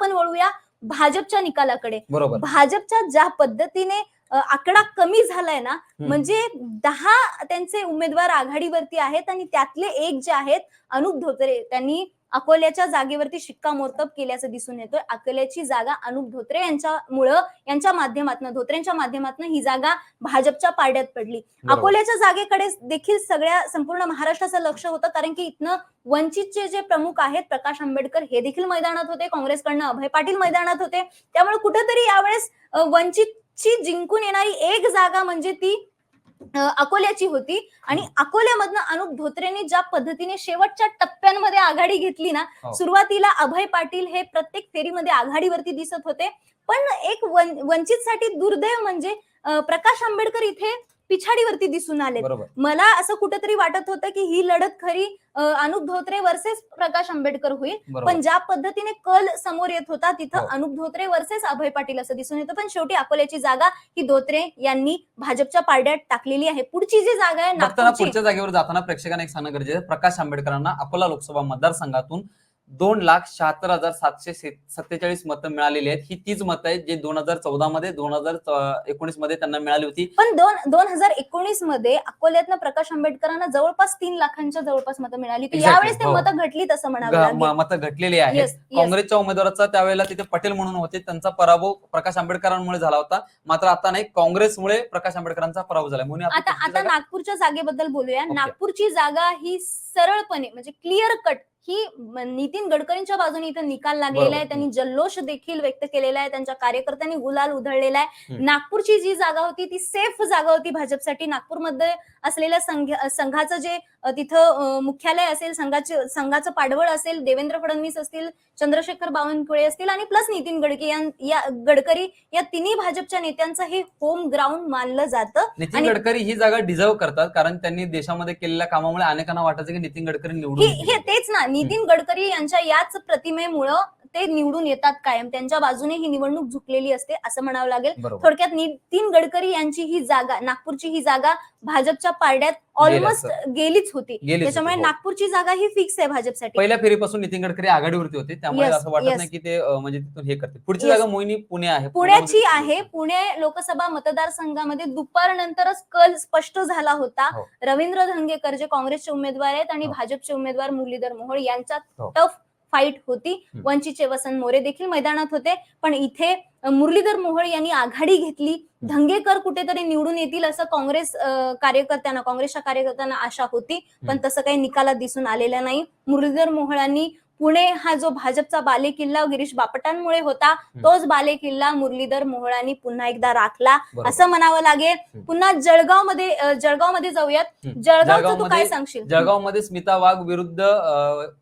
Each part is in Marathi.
आपण वळूया भाजपच्या निकालाकडे. भाजपच्या ज्या पद्धतीने आकडा कमी झालाय ना. म्हणजे दहा त्यांचे उमेदवार आघाडीवरती आहेत आणि त्यातले एक जे आहेत अनुप धोत्रे. त्यांनी अकोल्याच्या जागेवरती शिक्कामोर्तब केल्याचं दिसून येतोय. अकोल्याची जागा अनुप धोत्रे यांच्यामुळं यांच्या माध्यमातून धोत्रेंच्या माध्यमातून ही जागा भाजपच्या पारड्यात पडली. अकोल्याच्या जागेकडे देखील सगळ्या संपूर्ण महाराष्ट्राचं लक्ष होतं कारण की इथनं वंचितचे जे प्रमुख आहेत प्रकाश आंबेडकर हे देखील मैदानात होते. काँग्रेसकडनं अभय पाटील मैदानात होते. त्यामुळे कुठेतरी यावेळेस वंचितची जिंकून येणारी एक जागा म्हणजे ती अकोल्याची होती. आणि अकोल्यामधनं अनुप धोत्रेंनी ज्या पद्धतीने शेवटच्या टप्प्यांमध्ये आघाडी घेतली ना हो. सुरुवातीला अभय पाटील हे प्रत्येक फेरीमध्ये आघाडीवरती दिसत होते. पण एक वन- वंचितसाठी दुर्दैव म्हणजे प्रकाश आंबेडकर इथे पिछाडीवरती दिसून आले बरोबर. मला असं कुठेतरी वाटत होतं की ही लढत खरी अनुप धोत्रे वर्सेस प्रकाश आंबेडकर होईल. पण ज्या पद्धतीने कल समोर येत होता तिथं हो. अनुप धोत्रे वर्सेस अभय पाटील असं दिसून येतं. पण शेवटी अकोल्याची जागा ही धोत्रे यांनी भाजपच्या पारड्यात टाकलेली आहे. पुढची जी जागा आहे पुढच्या जागेवर जाताना प्रेक्षकांना एक सांगणं गरजेचं प्रकाश आंबेडकरांना अकोला लोकसभा मतदारसंघातून दोन लाख शहात्तर हजार सातशे सत्तेचाळीस मतं मिळालेली आहेत. ही तीच मतं आहेत जे दोन हजार चौदा मध्ये दोन हजार एकोणीसमध्ये त्यांना मिळाली होती. पण दोन दोन हजार एकोणीसमध्ये अकोल्यातनं प्रकाश आंबेडकरांना जवळपास तीन लाखांच्या जवळपास मतं मिळाली. होती यावेळेस ते हो. मतं घटली तसं म्हणावं ग- लागेल. म- मतं घटलेली आहेत. काँग्रेसच्या उमेदवाराचा त्यावेळेला तिथे पटेल म्हणून होते. त्यांचा पराभव प्रकाश आंबेडकरांमुळे झाला होता. मात्र आता नाही काँग्रेसमुळे प्रकाश आंबेडकरांचा पराभव झाला म्हणून आता आता नागपूरच्या जागेबद्दल बोलूया. नागपूरची जागा ही सरळपणे म्हणजे क्लिअर कट ही नितीन गडकरींच्या बाजूने इथं निकाल लागलेला आहे. त्यांनी जल्लोष देखील व्यक्त केलेला आहे त्यांच्या कार्यकर्त्यांनी गुलाल उधळलेला आहे. नागपूरची जी जागा होती ती सेफ जागा होती भाजपसाठी नागपूरमध्ये असलेल्या संघ- संघाचं जे तिथं मुख्यालय असेल संघाचे संघाचं पाडवळ असेल देवेंद्र फडणवीस असतील चंद्रशेखर बावनकुळे असतील आणि प्लस नितीन गडकरी यां- गडकरी या तिन्ही भाजपच्या नेत्यांचं हे होम ग्राउंड मानलं जातं नितीन गडकरी ही जागा डिझर्व करतात कारण त्यांनी देशामध्ये केलेल्या कामामुळे अनेकांना वाटायचं की नितीन गडकरी निवडून हे. तेच ना नितीन गडकरी यांच्या याच प्रतिमेमुळं ते निवडून येतात कायम त्यांच्या बाजूने ही निवडणूक झुकलेली असते असं म्हणावं लागेल थोडक्यात नितीन गडकरी यांची ही जागा नागपूरची ही जागा भाजपच्या पारड्यात ऑलमोस्ट गेलीच होती त्याच्यामुळे हो. नागपूरची जागा ही फिक्स आहे भाजपसाठी पहिल्या फेरीपासून नितीन गडकरी आघाडीवरती होते त्यामुळे असं वाटत. नाही की ते म्हणजे तिथून हे करते पुढची. जागा मोहिनी पुणे आहे पुण्याची आहे पुणे लोकसभा मतदारसंघामध्ये दुपारनंतरच कल स्पष्ट झाला होता हो. रवींद्र धंगेकर जे काँग्रेसचे उमेदवार आहेत आणि हो. भाजपचे उमेदवार मुरलीधर मोहोळ यांच्यात. टफ फाईट होती. वंचितचे वसंत मोरे देखील मैदानात होते. पण इथे मुरलीधर मोहोळ यांनी आघाडी घेतली. धंगेकर कुठेतरी निवडून येतील असं काँग्रेस कार्यकर्त्यांना काँग्रेसच्या कार्यकर्त्यांना आशा होती. पण. तसं काही निकालात दिसून आलेलं नाही. मुरलीधर मोहोळांनी पुणे हा जो भाजपचा बालेकिल्ला गिरीश बापटांमुळे होता तोच बालेकिल्ला मुरलीधर मोहोळांनी पुन्हा एकदा राखला. असं म्हणावं लागेल. पुन्हा जळगावमध्ये जळगावमध्ये जाऊयात हम्म. जळगावचं तू काय सांगशील जळगावमध्ये स्मिता वाघ विरुद्ध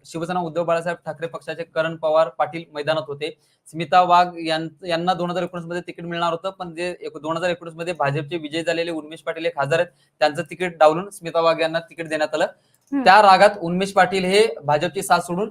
शिवसेना उद्धव बाळासाहेब ठाकरे पक्षाचे करण पवार पाटील मैदानात होते स्मिता वाघ यांना दोन हजार एकोणीसमध्ये तिकीट मिळणार होतं पण जे दोन हजार एकोणीसमध्ये भाजपचे विजय झालेले उन्मेष पाटील हे खासदार आहेत त्यांचं तिकीट डावलून स्मिता वाघ यांना तिकीट देण्यात आलं. त्या रागात उन्मेष पाटील हे भाजपची साथ सोडून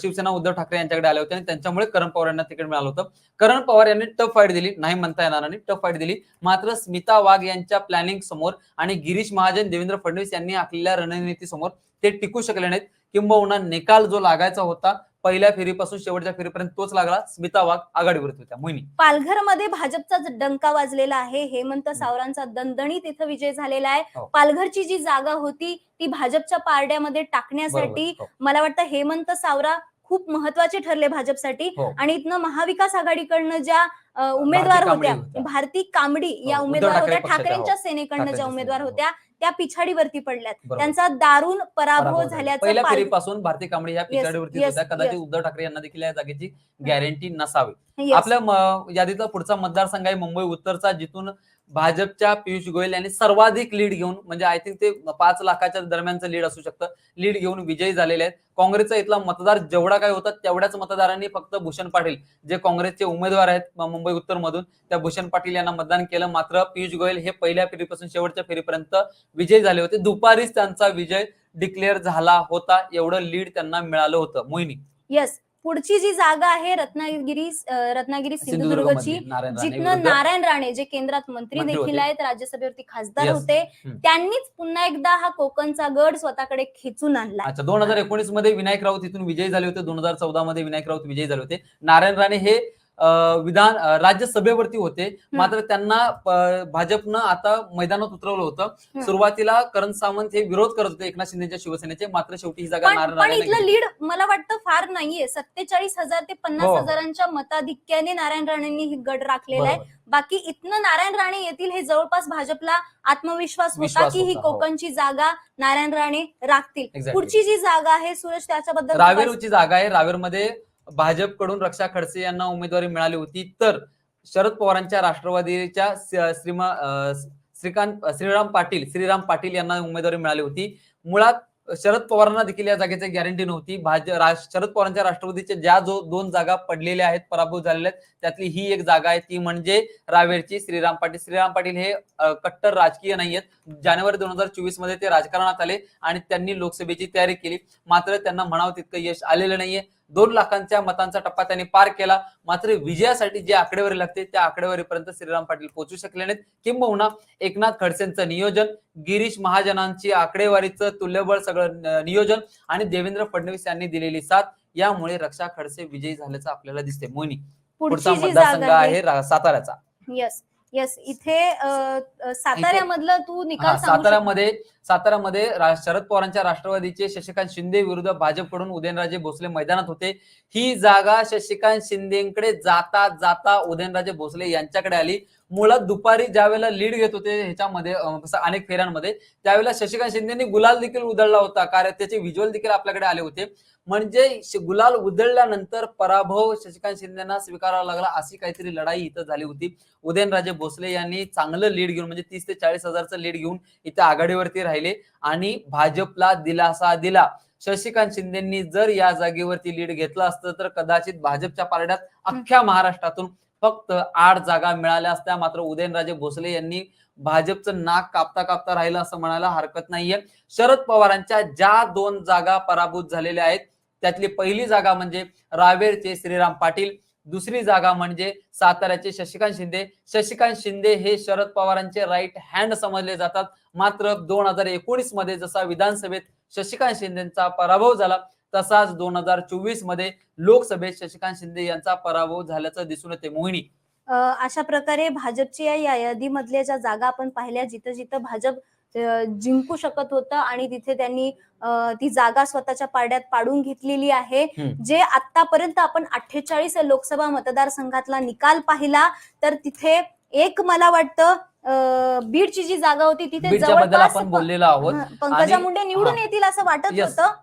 शिवसेना उद्धव ठाकरे यांच्याकडे आले होते आणि त्यांच्यामुळे करण पवार यांना तिकीट मिळालं होतं. करण पवार यांनी टफ फाईट दिली नाही म्हणता येणार नाही टफ फाईट दिली. मात्र स्मिता वाघ यांच्या प्लॅनिंग समोर आणि गिरीश महाजन देवेंद्र फडणवीस यांनी आखलेल्या रणनीती समोर ते टिकू शकले नाहीत. किंबहुना निकाल जो लागायचा होता पहिल्या फेरीपासून शेवटच्या फेरीपर्यंत तोच लागला. स्मिता वाघ आघाडीवरती होत्या मोहिनी. पालघरमध्ये भाजपचाच डंका वाजलेला आहे हेमंत सावरांचा दणदणीत इथं विजय झालेला आहे. हो. पालघरची जी जागा होती ती भाजपच्या पारड्यामध्ये टाकण्यासाठी बरोबर. मला वाटतं हेमंत सावरा खूप महत्त्वाचे ठरले भाजपसाठी हो. आणि इथनं महाविकास आघाडीकडनं ज्या अ, उमेदवार भारती होत्या. भारती कांबडी या हो, उमेदवार होत्या ठाकरेंच्या हो. सेनेकडनं ज्या उमेदवार होत्या त्या पिछाडीवरती पडल्यात. त्यांचा दारुण पराभव पराभव झाला. झाल्याचं पहिल्या पाल- फेरीपासून भारतीय कांबळे ह्या पिछाडीवरती होत्या कदाचित. उद्धव ठाकरे यांना देखील या जागेची गॅरंटी नसावी. आपल्या यादीतला पुढचा मतदारसंघ आहे मुंबई उत्तरचा जिथून भाजपच्या पियुष गोयल यांनी सर्वाधिक लीड घेऊन म्हणजे आय थिंक ते पाच लाखाच्या दरम्यानचं लीड असू शकतं लीड घेऊन विजयी झालेले आहेत. काँग्रेसचा इथला मतदार जेवढा काय होता तेवढ्याच मतदारांनी फक्त भूषण पाटील जे काँग्रेसचे उमेदवार आहेत मुंबई उत्तर मधून त्या भूषण पाटील यांना मतदान केलं. मात्र पियुष गोयल हे पहिल्या फेरीपासून शेवटच्या फेरीपर्यंत विजयी झाले होते. दुपारीच त्यांचा विजय डिक्लेअर झाला होता. एवढं लीड त्यांना मिळालं होतं. मोहिनी. येस पुढची जी जागा आहे रत्नागिरी रत्नागिरी सिंधुदुर्ग सिंधुदुर्गची जिथनं नारायण राणे जे केंद्रात मंत्री देखील होते. आहेत राज्यसभेवरती खासदार. होते. त्यांनीच पुन्हा एकदा हा कोकणचा गड स्वतःकडे खेचून आणला अच्छा दोन हजार एकोणीसमध्ये विनायक राऊत इथून विजयी झाले होते दोन हजार चौदा मध्ये विनायक राऊत विजयी झाले होते नारायण राणे हे विधान राज्यसभेवरती होते मात्र त्यांना भाजपनं आता मैदानात उतरवलं होतं. सुरुवातीला करण सावंत हे विरोध करत होते एकनाथ शिंदेच्या शिवसेनेचे मात्र शेवटी ही जागा नारायण. लीड मला वाटतं फार नाहीये सत्तेचाळीस हजार ते पन्नास हो. हजारांच्या मताधिक्याने नारायण राणेंनी ही गड राखलेला आहे. बाकी इथनं नारायण राणे येतील हे जवळपास भाजपला आत्मविश्वास होता की ही हो. कोकणची जागा नारायण राणे राखतील. पुढची जी जागा आहे सुरेश त्याच्याबद्दल रावेरची जागा आहे रावेरमध्ये भाजपकडून रक्षा खडसे यांना उमेदवारी मिळाली होती. तर शरद पवारांच्या राष्ट्रवादीच्या श्रीमा श्रीकांत श्रीराम पाटील श्रीराम पाटील यांना उमेदवारी मिळाली होती. मुळात शरद पवारांना देखील या जागेची गॅरंटी नव्हती. भाज रा- शरद पवारांच्या राष्ट्रवादीच्या ज्या जो दोन जागा पडलेल्या आहेत पराभूत झालेल्या आहेत त्यातली ही एक जागा आहे ती म्हणजे रावेरची. श्रीराम पाटील श्रीराम पाटील हे कट्टर राजकीय नाही आहेत. जानेवारी दोन हजार चोवीसमध्ये ते राजकारणात आले आणि त्यांनी लोकसभेची तयारी केली. मात्र त्यांना म्हणावं तितकं यश आलेलं नाहीये. दोन लाखांच्या मतांचा टप्पा त्यांनी पार केला. मात्र विजयासाठी जे आकडेवारी लागते त्या आकडेवारीपर्यंत श्रीराम पाटील पोहोचू शकले नाहीत. किंबहुना एकनाथ खडसेंचं नियोजन गिरीश महाजनांची आकडेवारीचं तुल्यबळ सगळं नियोजन आणि देवेंद्र फडणवीस यांनी दिलेली साथ यामुळे रक्षा खडसे विजयी झाल्याचं आपल्याला दिसते मोहिनी पुढचा मतदारसंघ आहे. साताऱ्याचा. येस येस इथे साताऱ्यामधलं तू निकाल? साताऱ्यामध्ये साताऱ्यामध्ये शरद पवारांच्या राष्ट्रवादीचे शशिकांत शिंदे विरुद्ध भाजपकडून उदयनराजे भोसले मैदानात होते ही जागा शशिकांत शिंदेकडे जाता जाता उदयनराजे भोसले यांच्याकडे आली मुळात दुपारी ज्यावेळेला लीड घेत होते ह्याच्यामध्ये अनेक फेऱ्यांमध्ये त्यावेळेला शशिकांत शिंदेनी गुलाल देखील उधळला होता. कारण त्याचे व्हिज्युअल देखील आपल्याकडे आले होते. म्हणजे गुलाल उधळल्यानंतर पराभव शशिकांत शिंदेना स्वीकारावा लागला अशी काहीतरी लढाई इथं झाली होती. उदयनराजे भोसले यांनी चांगलं लीड घेऊन म्हणजे तीस ते चाळीस हजारचं लीड घेऊन इथे आघाडीवरती राहिले आणि भाजपला दिलासा दिला. शशिकांत शिंदेनी जर या जागेवरती लीड घेतलं असतं तर कदाचित भाजपच्या पारड्यात अख्ख्या महाराष्ट्रातून फक्त आठ जागा मिळाल्या असत्या. मात्र उदयनराजे भोसले यांनी भाजपचं नाक कापता कापता राहिलं असं म्हणायला हरकत नाहीये. शरद पवारांच्या ज्या दोन जागा पराभूत झालेल्या आहेत त्यातली पहिली जागा म्हणजे रावेरचे श्रीराम पाटील दुसरी जागा म्हणजे साताऱ्याचे शशिकांत शिंदे. शशिकांत शिंदे हे शरद पवारांचे राईट हँड समजले जातात. मात्र दोन हजार एकोणीसमध्ये जसा विधानसभेत शशिकांत शिंदेचा पराभव झाला तसाच दोन हजार चोवीसमध्ये लोकसभेत शशिकांत शिंदे यांचा पराभव झाल्याचं दिसून येते मोहिनी अशा प्रकारे भाजपची या यादीमधल्या ज्या जागा आपण पाहिल्या जिथं जिथं भाजप जिंकू शकत होतं आणि तिथे त्यांनी ती जागा स्वतःच्या पारड्यात पाडून घेतलेली आहे. जे आतापर्यंत आपण अठ्ठेचाळीस लोकसभा मतदारसंघातला निकाल पाहिला तर तिथे एक मला वाटतं बीडची जी जागा होती तिथे जवळपास आपण बोललेलो आहोत पंकजा मुंडे निवडून. येतील असं वाटत. होतं